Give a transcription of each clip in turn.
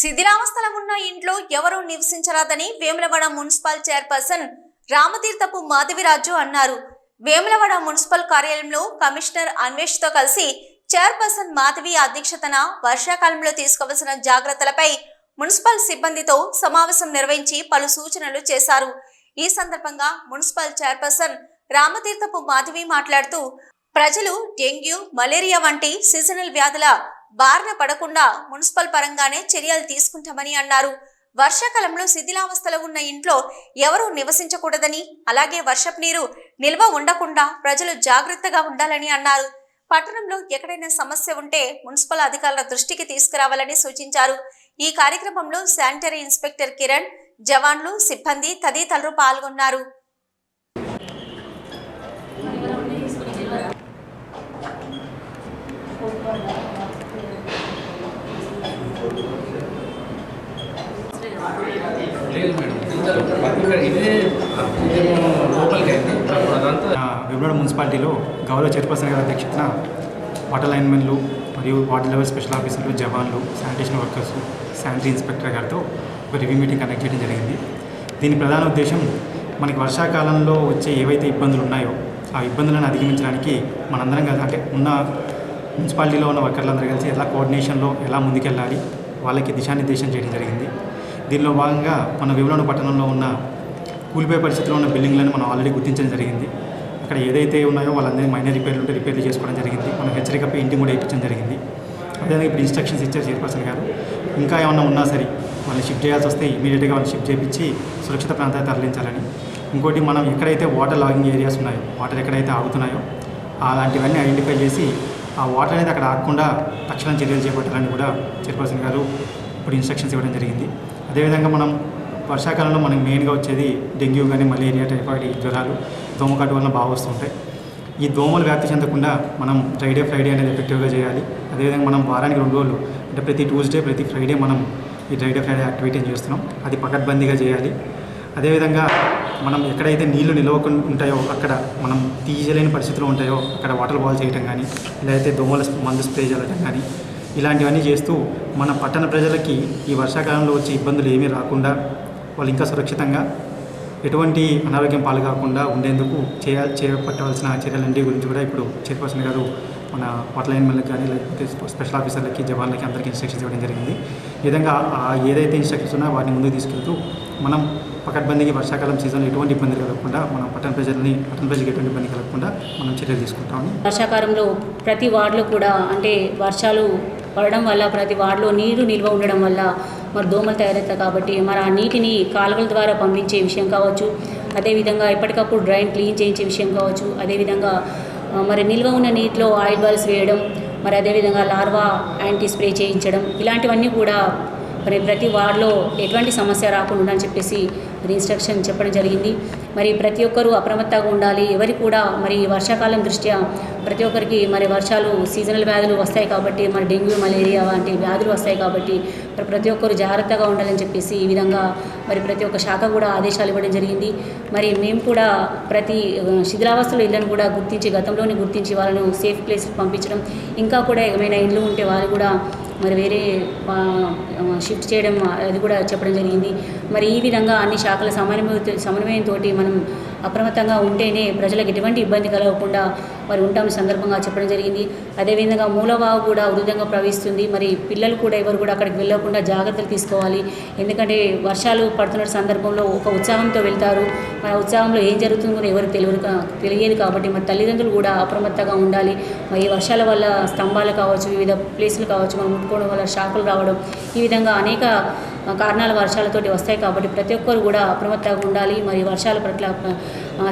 శిథిలావస్థలో ఉన్న ఇంట్లో ఎవరూ నివసించరాదని వేములవాడ మున్సిపల్ చైర్పర్సన్ రామతీర్థపు మాధవిరాజు అన్నారు. వేములవాడ మున్సిపల్ కార్యాలయంలో కమిషనర్ అన్వేష్తో కలిసి చైర్పర్సన్ మాధవి అధ్యక్షతన వర్షాకాలంలో తీసుకోవాల్సిన జాగ్రత్తలపై మున్సిపల్ సిబ్బందితో సమావేశం నిర్వహించి పలు సూచనలు చేశారు. ఈ సందర్భంగా మున్సిపల్ చైర్పర్సన్ రామతీర్థపు మాధవి మాట్లాడుతూ ప్రజలు డెంగ్యూ మలేరియా వంటి సీజనల్ వ్యాధుల బారిన పడకుండా మున్సిపల్ పరంగానే చర్యలు తీసుకుంటామని అన్నారు. వర్షాకాలంలో శిథిలావస్థలో ఉన్న ఇంట్లో ఎవరూ నివసించకూడదని అలాగే వర్షపు నీరు నిల్వ ఉండకుండా ప్రజలు జాగ్రత్తగా ఉండాలని అన్నారు. పట్టణంలో ఎక్కడైనా సమస్య ఉంటే మున్సిపల్ అధికారుల దృష్టికి తీసుకురావాలని సూచించారు. ఈ కార్యక్రమంలో శానిటరీ ఇన్స్పెక్టర్ కిరణ్ జవాన్లు సిబ్బంది తదితరులు పాల్గొన్నారు. వేములవాడ మున్సిపాలిటీలో గౌరవ చైర్పర్సన్ గారి అధ్యక్షతన వాటర్ లైన్మెన్లు మరియు వాటర్ లెవెల్ స్పెషల్ ఆఫీసర్లు జవాన్లు శానిటేషన్ వర్కర్స్ శానిటరీ ఇన్స్పెక్టర్ గారితో ఒక రివ్యూ మీటింగ్ కండక్ట్ చేయడం జరిగింది. దీని ప్రధాన ఉద్దేశం మనకి వర్షాకాలంలో వచ్చే ఏవైతే ఇబ్బందులు ఉన్నాయో ఆ ఇబ్బందులను అధిగమించడానికి మనందరం కలిసి అంటే ఉన్న మున్సిపాలిటీలో ఉన్న వర్కర్లందరూ కలిసి ఎలా కోఆర్డినేషన్లో ఎలా ముందుకెళ్ళాలి వాళ్ళకి దిశానిర్దేశం చేయడం జరిగింది. దీనిలో భాగంగా మన వివరణ పట్టణంలో ఉన్న కూలిపోయే పరిస్థితిలో ఉన్న బిల్డింగ్లను మనం ఆల్రెడీ గుర్తించడం జరిగింది. అక్కడ ఏదైతే ఉన్నాయో వాళ్ళందరినీ మైనర్ రిపేర్లు ఉంటే రిపేర్లు చేసుకోవడం జరిగింది. మనం హెచ్చరిక పెయింటింగ్ కూడా వేయించడం జరిగింది. అదేవిధంగా ఇప్పుడు ఇన్స్ట్రక్షన్స్ ఇచ్చారు చైర్పర్సన్ గారు. ఇంకా ఏమన్నా ఉన్నా సరే వాళ్ళని షిఫ్ట్ చేయాల్సి వస్తే ఇమీడియట్గా వాళ్ళని షిఫ్ట్ చేయించి సురక్షిత ప్రాంతానికి తరలించాలని. ఇంకోటి మనం ఎక్కడైతే వాటర్ లాగింగ్ ఏరియాస్ ఉన్నాయో వాటర్ ఎక్కడైతే ఆగుతున్నాయో అలాంటివన్నీ ఐడెంటిఫై చేసి ఆ వాటర్ అనేది అక్కడ ఆగకుండా తక్షణం చర్యలు చేపట్టాలని కూడా చైర్పర్సన్ గారు ఇప్పుడు ఇన్స్ట్రక్షన్స్ ఇవ్వడం జరిగింది. అదేవిధంగా మనం వర్షాకాలంలో మనకి మెయిన్గా వచ్చేది డెంగ్యూ కానీ మలేరియా టైఫాయిడ్ జ్వరాలు దోమకాటు వలన బాగా వస్తుంటాయి. ఈ దోమలు వ్యాప్తి చెందకుండా మనం ఫ్రైడే ఫ్రైడే అనేది ఎఫెక్టివ్గా చేయాలి. అదేవిధంగా మనం వారానికి రెండు రోజులు అంటే ప్రతి ట్యూస్డే ప్రతి ఫ్రైడే మనం ఈ డ్రైడే ఫ్రైడే యాక్టివిటీని చేస్తున్నాం. అది పకడ్బందీగా చేయాలి. అదేవిధంగా మనం ఎక్కడైతే నీళ్ళు నిలవకుండా ఉంటాయో అక్కడ మనం తీయలేని పరిస్థితులు ఉంటాయో అక్కడ వాటర్ బాల్ చేయటం కానీ లేకపోతే దోమల మందు స్ప్రే చేయడం కానీ ఇలాంటివన్నీ చేస్తూ మన పట్టణ ప్రజలకి ఈ వర్షాకాలంలో వచ్చే ఇబ్బందులు ఏమీ రాకుండా వాళ్ళు ఇంకా సురక్షితంగా ఎటువంటి అనారోగ్యం పాలు కాకుండా ఉండేందుకు చేయ చేపట్టవలసిన చర్యలన్నిటి గురించి కూడా ఇప్పుడు చైర్పర్సన్ గారు మన వాటర్ లైన్ మెన్లకు కానీ లేకపోతే స్పెషల్ ఆఫీసర్లకి జవాన్లకి అందరికీ ఇన్స్ట్రక్షన్స్ ఇవ్వడం జరిగింది. ఈ విధంగా ఏదైతే ఇన్స్ట్రక్షన్స్ ఉన్నాయో వాటిని ముందుకు తీసుకెళ్తూ మనం పకడ్బందీకి వర్షాకాలం సీజన్లో ఎటువంటి ఇబ్బంది కలగకుండా మనం పట్టణ ప్రజలని పట్టణ ప్రజలకు ఎటువంటి ఇబ్బంది కలగకుండా మనం చర్యలు తీసుకుంటామని వర్షాకాలంలో ప్రతి వార్డులో కూడా అంటే వర్షాలు పడడం వల్ల ప్రతి వార్డులో నీరు నిల్వ ఉండడం వల్ల మరి దోమలు తయారవుతాయి కాబట్టి మరి ఆ నీటిని కాలువల ద్వారా పంపించే విషయం కావచ్చు అదేవిధంగా ఎప్పటికప్పుడు డ్రైన్ క్లీన్ చేయించే విషయం కావచ్చు అదేవిధంగా మరి నిల్వ ఉన్న నీటిలో ఆయిల్ బాల్స్ వేయడం మరి అదేవిధంగా లార్వా యాంటీ స్ప్రే చేయించడం ఇలాంటివన్నీ కూడా మరి ప్రతి వార్డులో ఎటువంటి సమస్య రాకుండా అని చెప్పేసి ఇన్స్ట్రక్షన్ చెప్పడం జరిగింది. మరి ప్రతి ఒక్కరూ అప్రమత్తంగా ఉండాలి. ఎవరి కూడా మరి వర్షాకాలం దృష్ట్యా ప్రతి ఒక్కరికి మరి వర్షాలు సీజనల్ వ్యాధులు వస్తాయి కాబట్టి మరి డెంగ్యూ మలేరియా వంటి వ్యాధులు వస్తాయి కాబట్టి మరి ప్రతి ఒక్కరు జాగ్రత్తగా ఉండాలని చెప్పేసి ఈ విధంగా మరి ప్రతి ఒక్క శాఖ కూడా ఆదేశాలు ఇవ్వడం జరిగింది. మరి మేము కూడా ప్రతి ఆ, ఇళ్ళను కూడా గుర్తించి గతంలోనే గుర్తించి వాళ్ళను సేఫ్ ప్లేస్కి పంపించడం. ఇంకా కూడా ఏమైనా ఇండ్లు ఉంటే వాళ్ళు కూడా మరి వేరే షిఫ్ట్ చేయడం అది కూడా చెప్పడం జరిగింది. మరి ఈ విధంగా అన్ని శాఖల సమన్వయ సమన్వయంతో మనం అప్రమత్తంగా ఉంటేనే ప్రజలకు ఎటువంటి ఇబ్బంది కలగకుండా మరి ఉంటాం సందర్భంగా చెప్పడం జరిగింది. అదేవిధంగా మూలవావు కూడా ఉధృతంగా ప్రవహిస్తుంది. మరి పిల్లలు కూడా ఎవరు కూడా అక్కడికి వెళ్ళకుండా జాగ్రత్తలు తీసుకోవాలి. ఎందుకంటే వర్షాలు పడుతున్న సందర్భంలో ఒక ఉత్సాహంతో వెళ్తారు. మన ఉత్సాహంలో ఏం జరుగుతుందో కూడా ఎవరికి తెలియదు కా- తెలియదు కాబట్టి మరి తల్లిదండ్రులు కూడా అప్రమత్తంగా ఉండాలి. మరి ఈ వర్షాల వల్ల స్తంభాలు కావచ్చు వివిధ ప్లేసులు కావచ్చు మనం ముట్టుకోవడం వల్ల షాకులు రావడం ఈ విధంగా అనేక కారణాలు వర్షాలతోటి వస్తాయి కాబట్టి ప్రతి ఒక్కరు కూడా అప్రమత్తంగా ఉండాలి. మరి వర్షాల పట్ల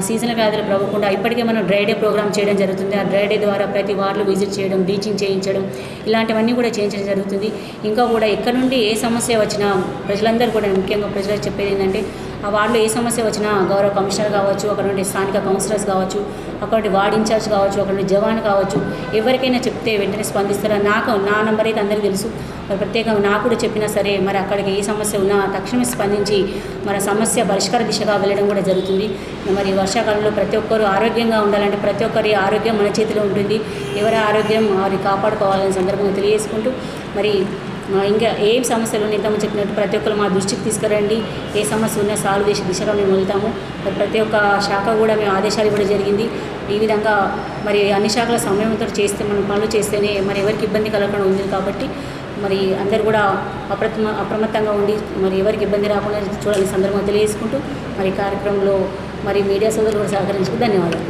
సీజనల్ వ్యాధులు ప్రవ్వకుండా ఇప్పటికే మనం డ్రై డే ప్రోగ్రామ్ చేయడం జరుగుతుంది. ఆ డ్రై డే ద్వారా ప్రతి వార్డులు విజిట్ చేయడం బ్లీచింగ్ చేయించడం ఇలాంటివన్నీ కూడా చేయించడం జరుగుతుంది. ఇంకా కూడా ఎక్కడ నుండి ఏ సమస్య వచ్చినా ప్రజలందరూ కూడా ముఖ్యంగా ప్రజలకు చెప్పేది ఏంటంటే ఆ వార్డులో ఏ సమస్య వచ్చినా గౌరవ కమిషనర్ కావచ్చు అక్కడ నుండి స్థానిక కౌన్సిలర్స్ కావచ్చు అక్కడ నుండి వార్డ్ ఇన్ఛార్జ్ కావచ్చు అక్కడ నుండి జవాన్ కావచ్చు ఎవరికైనా చెప్తే వెంటనే స్పందిస్తారా? నాకు నా నంబర్ అయితే అందరికీ తెలుసు. మరి ప్రత్యేకంగా నాకు కూడా చెప్పినా సరే మరి అక్కడికి ఏ సమస్య ఉన్నా తక్షణమే స్పందించి మన సమస్య పరిష్కార దిశగా వెళ్ళడం కూడా జరుగుతుంది. మరి వర్షాకాలంలో ప్రతి ఒక్కరు ఆరోగ్యంగా ఉండాలంటే ప్రతి ఒక్కరి ఆరోగ్యం మన చేతిలో ఉంటుంది. ఎవరి ఆరోగ్యం వారి కాపాడుకోవాలని సందర్భంగా తెలియజేసుకుంటూ మరి ఇంకా ఏం సమస్యలు ఉన్నాయి? చెప్పినట్టు ప్రతి ఒక్కరు మా దృష్టికి తీసుకురండి. ఏ సమస్య ఉన్నా సాల్వ్ చేసే దిశగా మేము వెళ్తాము. ప్రతి ఒక్క శాఖ కూడా మేము ఆదేశాలు ఇవ్వడం జరిగింది. ఈ విధంగా మరి అన్ని శాఖల సమయంతో చేస్తే మనం పనులు చేస్తేనే మరి ఎవరికి ఇబ్బంది కలగకుండా ఉంది కాబట్టి మరి అందరు కూడా అప్రమ అప్రమత్తంగా ఉండి మరి ఎవరికి ఇబ్బంది రాకుండా చూడాలని సందర్భంగా తెలియజేసుకుంటూ మరి కార్యక్రమంలో మరి మీడియా సోదరులు కూడా సహకరించుకు ధన్యవాదాలు.